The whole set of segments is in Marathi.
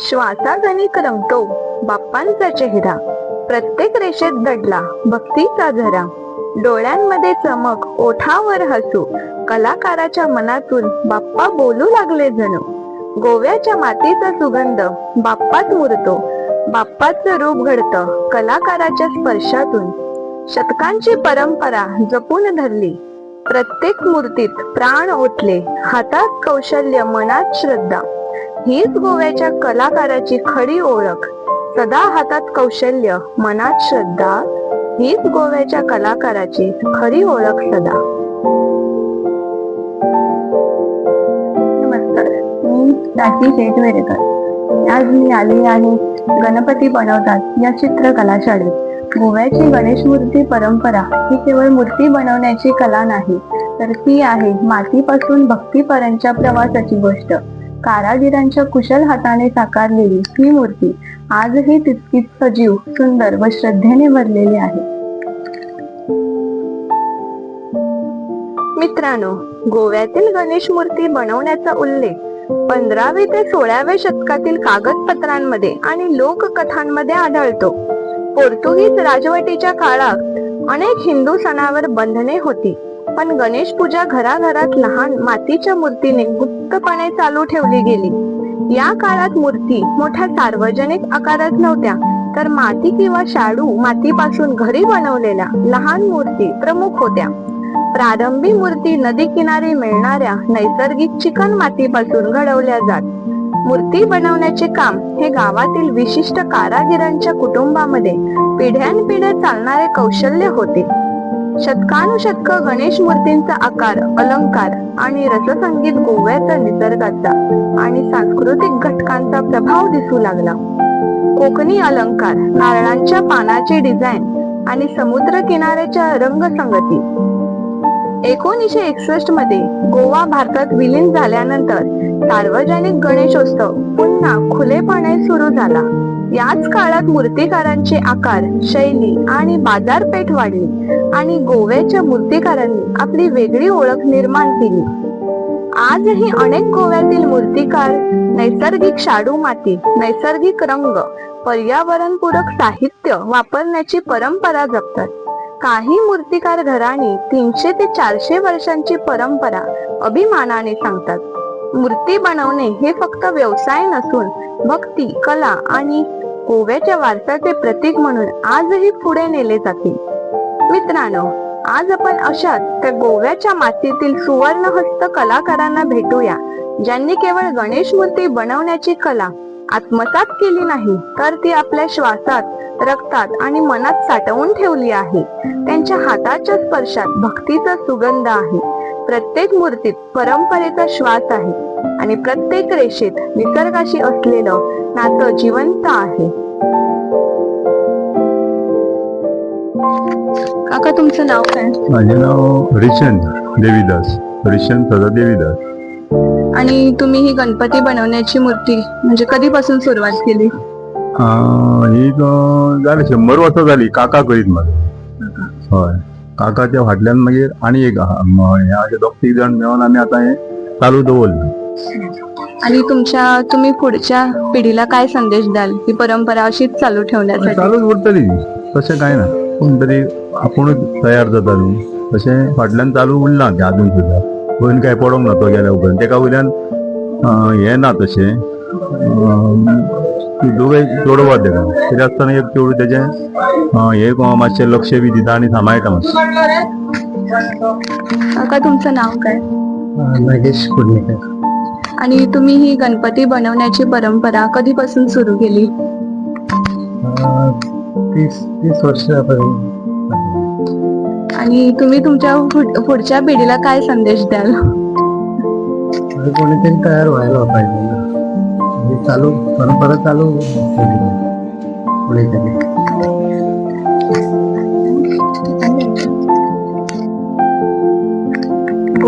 श्वासागणिक रंगतो. बाप्पांचा चेहरा. प्रत्येक रेषेत दडला. भक्तीचा झरा. डोळ्यांमध्ये चमक ओठावर हसू. कलाकाराच्या मनातून बाप्पा बोलू लागले जणू. गोव्याच्या मातीचा सुगंध बाप्पात मुरतो. बाप्पाचं रूप घडतं कलाकाराच्या स्पर्शातून. शतकांची परंपरा जपून धरली. प्रत्येक मूर्तीत प्राण ओतले. हातात कौशल्य मनात श्रद्धा. हीच गोव्याच्या कलाकाराची खरी ओळख. सदा हातात कौशल्य मनात श्रद्धा हीच गोव्याच्या कलाकाराची खरी ओळख सदा. नमस्कार. मी राठी शेटवेरेकर आज मी आली आहे गणपती बनवतात या चित्रकला शाळेत गोव्याची गणेश मूर्ती परंपरा ही केवळ मूर्ती बनवण्याची कला नाही तर ती आहे मातीपासून भक्तीपर्यंतच्या प्रवासाची गोष्ट. कारागिरांच्या कुशल हाताने साकारलेली ही मूर्ती आजही तितकीच सजीव सुंदर व श्रद्धेने भरलेली आहे. मित्रांनो गोव्यातील गणेश मूर्ती बनवण्याचा उल्लेख पंधरावे ते सोळाव्या शतकातील कागदपत्रांमध्ये आणि लोककथांमध्ये आढळतो. पोर्तुगीज राजवटीच्या काळात अनेक हिंदू सणावर बंधने होती पण गणेश पूजा घराघरात लहान मातीच्या मूर्तीने गुप्तपणे चालू ठेवली गेली. या काळात मूर्ती मोठ्या सार्वजनिक आकारात नव्हत्या तर माती किंवा शाडू मातीपासून घरी बनवलेल्या लहान मूर्ती प्रमुख होत्या. प्रारंभी मूर्ती नदी किनारी मिळणाऱ्या नैसर्गिक चिकन मातीपासून घडवल्या जात. मूर्ती बनवण्याचे काम हे गावातील विशिष्ट कारागिरांच्या कुटुंबामध्ये पिढ्यानपिढ्या चालणारे कौशल्य होते. शतकानुशतक गणेश मूर्तींचा आकार अलंकार आणि रससंगीत गोव्याचा निसर्गाचा आणि सांस्कृतिक घटकांचा प्रभाव दिसू लागला. कोकणी अलंकार नारळांच्या पानाचे डिझाईन आणि समुद्र किनाऱ्याच्या रंगसंगती. एकोणीसशे एकसष्टमध्ये गोवा भारतात विलीन झाल्यानंतर सार्वजनिक गणेशोत्सव पुन्हा खुलेपणे सुरू झाला. याच काळात मूर्तिकारांचे आकार शैली आणि बाजारपेठ वाढली आणि गोव्याच्या मूर्तिकारांनी आपली वेगळी ओळख निर्माण केली. आजही अनेक गोव्यातील मूर्तिकार नैसर्गिक शाडू माती नैसर्गिक रंग पर्यावरणपूरक साहित्य वापरण्याची परंपरा जपतात. काही मूर्तिकार घराणी तीनशे ते चारशे वर्षांची परंपरा अभिमानाने सांगतात. मूर्ती बनवणे हे फक्त व्यवसाय नसून भक्ती कला आणि गोव्याच्या वारसाचे प्रतीक म्हणून आजही पुढे नेले जाते मित्रांनो आज आपण अशाच त्या गोव्याच्या मातीतील सुवर्णहस्त कलाकारांना भेटूया ज्यांनी केवळ गणेश मूर्ती बनवण्याची कला आत्मसात केली नाही तर ती आपल्या श्वासात रक्तात आणि मनात साठवून ठेवली आहे. त्यांच्या हाताच्या स्पर्शात भक्तीचा सुगंध आहे. प्रत्येक मूर्तीत परंपरेचा श्वास आहे आणि प्रत्येक रेषेत निसर्गाशी असलेलं नातं जिवंत आहे. काका तुमचं नाव काय? माझे नाव हरिचंद देवीदास. हरिचंद सदा देवीदास. आणि तुम्ही ही गणपती बनवण्याची मूर्ती म्हणजे कधीपासून सुरुवात केली? अं, ही झाली शंभर वर्सां झाली काका करीत माझे हय. काकाच्या फाटल्यान मागीर आनी एक आहा म- हे अशे दोग तीग जाण मेळोन आमी आतां हे चालू दवरलें आणि तुमच्या तुम्ही पुढच्या पिढीला काय संदेश द्याल? ही परंपरा अशीच चालू ठेवण्यासाठी. चालूच उरतली. तशें कांय ना. पूण तरी आपुणूच तयार जाता न्ही तशें फाटल्यान चालू उरलां तें आजून सुद्दां पयलीं काय पडोंक ना तो गेल्या उपरांत तेका वयल्यान हें ना तशें दोगांय चोडवा तेका कितें आसतना एक चेडूं तेजें हे को- मातशें लक्ष बी दिता आनी सांबाळटा मातशें काका तुमचं नाव काय? नागेश कुडणेकर. आणि तुम्ही ही गणपती बनवण्याची परंपरा कधीपासून सुरू केली? तीस तीस वर्षापर्यंत. आणि तुम्ही तुमच्या पुढ- पुढच्या पिढीला काय संदेश द्याल? कोणीतरी तयार व्हायला पाहिजे. ना म्हणजे चालू परंपरा चालू ठेवली पुढे तरी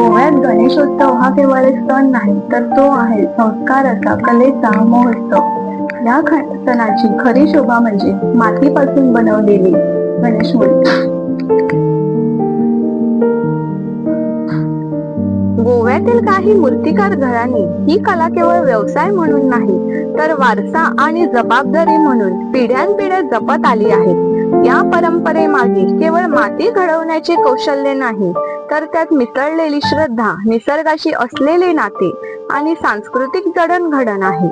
गोव्यात गणेशोत्सव हा केवळ एक सण नाही तर तो आहे संस्काराचा कलेचा महोत्सव. या सणाची खरी शोभा म्हणजे मातीपासून बनवलेली गणेश मूर्ती. गोव्यातील काही मूर्तिकार घरांनी ही कला केवळ व्यवसाय म्हणून नाही तर वारसा आणि जबाबदारी म्हणून पिढ्यानपिढ्या जपत आली आहेत. या परंपरेमागे केवळ माती घडवण्याचे कौशल्य नाही तर त्यात मिसळलेली श्रद्धा निसर्गाशी असलेले नाते आणि सांस्कृतिक जडणघडण आहे.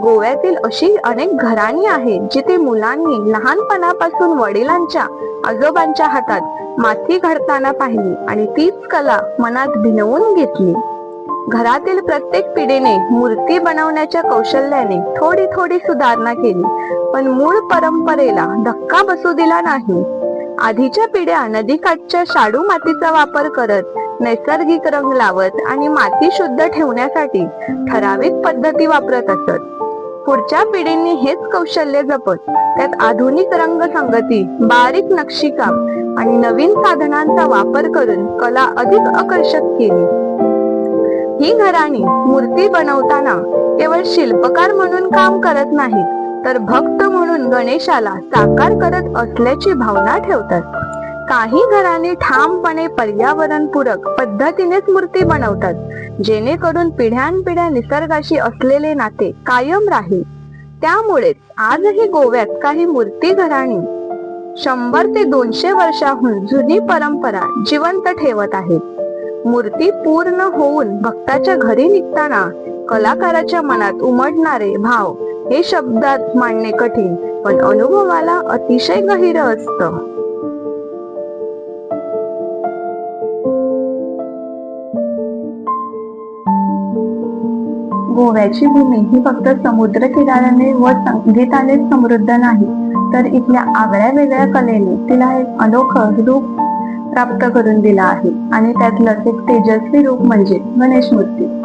गोव्यातील अशी अनेक घराणी आहेत जिथे मुलांनी लहानपणापासून वडिलांच्या आजोबांच्या हातात माती घडताना पाहिली आणि तीच कला मनात भिनवून घेतली. घरातील प्रत्येक पिढीने मूर्ती बनवण्याच्या कौशल्याने थोडी थोडी सुधारणा केली पण मूळ परंपरेला धक्का बसू दिला नाही. आधीच्या पिढ्या नदीकाठच्या शाडू मातीचा वापर करत नैसर्गिक रंग लावत आणि माती शुद्ध ठेवण्यासाठी ठराविक पद्धती वापरत असत. पुढच्या पिढींनी हेच कौशल्य जपत त्यात आधुनिक रंग संगती बारीक नक्षीकाम आणि नवीन साधनांचा वापर करून कला अधिक आकर्षक केली. ही घराणी मूर्ती बनवताना केवळ शिल्पकार म्हणून काम करत नाहीत तर भक्त म्हणून गणेशाला साकार करत असल्याची भावना ठेवतात. काही घराने ठामपणे पर्यावरणपूरक पद्धतीनेच मूर्ती बनवतात जेणेकरून पिढ्यानपिढ्या निसर्गाशी असलेले नाते कायम राहील. त्यामुळेच आजही गोव्यात काही मूर्ती घराणी शंभर ते दोनशे वर्षाहून जुनी परंपरा जिवंत ठेवत आहेत. मूर्ती पूर्ण होऊन भक्ताच्या घरी निघताना कलाकाराच्या मनात उमटणारे भाव हे शब्दात मांडणे कठीण पण अनुभवाला अतिशय गहिर असतं. गोव्याची भूमी ही फक्त समुद्र किनाऱ्याने व संगीताने समृद्ध नाही तर इथल्या आगळ्या वेगळ्या कलेने तिला एक अनोखं रूप प्राप्त करून दिला आहे. आणि त्यातलंच एक तेजस्वी रूप म्हणजे गणेश मूर्ती.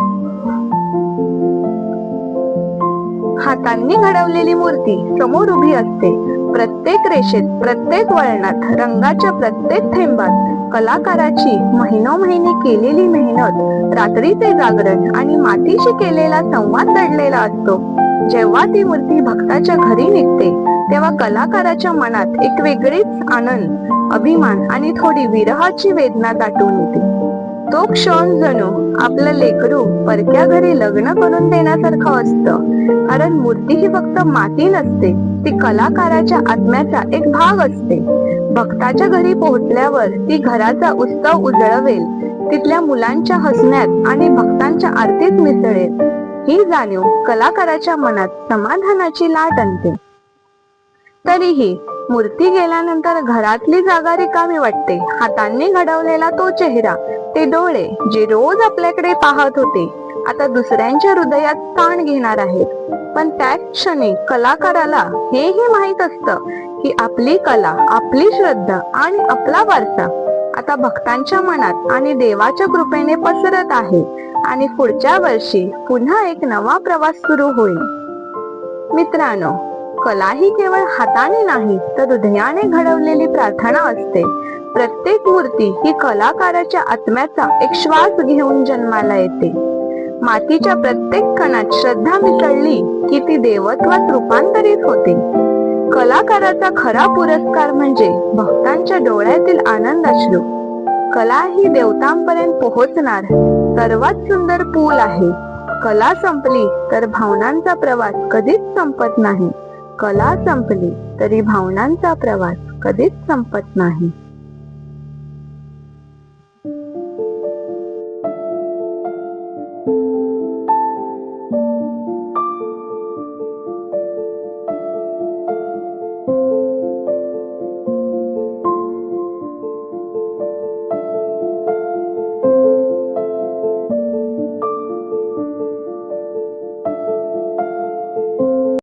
हातांनी घडवलेली मूर्ती समोर उभी असते. प्रत्येक रेषेत प्रत्येक वळणात रंगाच्या प्रत्येक थेंबात कलाकाराची महिनोमहिने केलेली मेहनत रात्रीचे जागरण आणि मातीशी केलेला संवाद दडलेला असतो. जेव्हा ती मूर्ती भक्ताच्या घरी निघते तेव्हा कलाकाराच्या मनात एक वेगळीच आनंद अभिमान आणि थोडी विरहाची वेदना दाटून येते. तो क्षण जणू आपलं लेकरू परक्या घरी लग्न करून देण्यासारखं असतं. कारण मूर्ती ही फक्त माती नसते ती कलाकाराच्या आत्म्याचा एक भाग असते. भक्ताच्या घरी पोहोचल्यावर ती घराचा उत्सव उजळवेल तिथल्या मुलांच्या हसण्यात आणि भक्तांच्या आरतीत मिसळेल. ही जाणीव कलाकाराच्या मनात समाधानाची लाट आणते. तरीही मूर्ती गेल्यानंतर घरातली जागा रिकामी वाटते. हातांनी घडवलेला तो चेहरा ते डोळे जे रोज आपल्याकडे पाहत होते आता दुसऱ्यांच्या हृदयात स्थान घेणार आहेत. पण त्या क्षणी कलाकाराला हेही माहीत असतं की आपली कला आपली श्रद्धा आणि आपला वारसा आता भक्तांच्या मनात आणि देवाच्या कृपेने पसरत आहे आणि पुढच्या वर्षी पुन्हा एक नवा प्रवास सुरू होईल. मित्रांनो कला ही केवळ हाताने नाही तर हृदयाने घडवलेली प्रार्थना असते. प्रत्येक मूर्ती ही कलाकाराच्या आत्म्याचा एक श्वास घेऊन जन्माला येते. मातीच्या प्रत्येक कणात श्रद्धा मिसळली की ती देवत्वात रूपांतरित होते. कलाकाराचा खरा पुरस्कार म्हणजे भक्तांच्या डोळ्यातील आनंद असलो कला ही देवतांपर्यंत पोहोचणार सर्वात सुंदर पूल आहे. कला संपली तर भावनांचा प्रवास कधीच संपत नाही. कला संपली तरी भावनांचा प्रवास कधीच संपत नाही.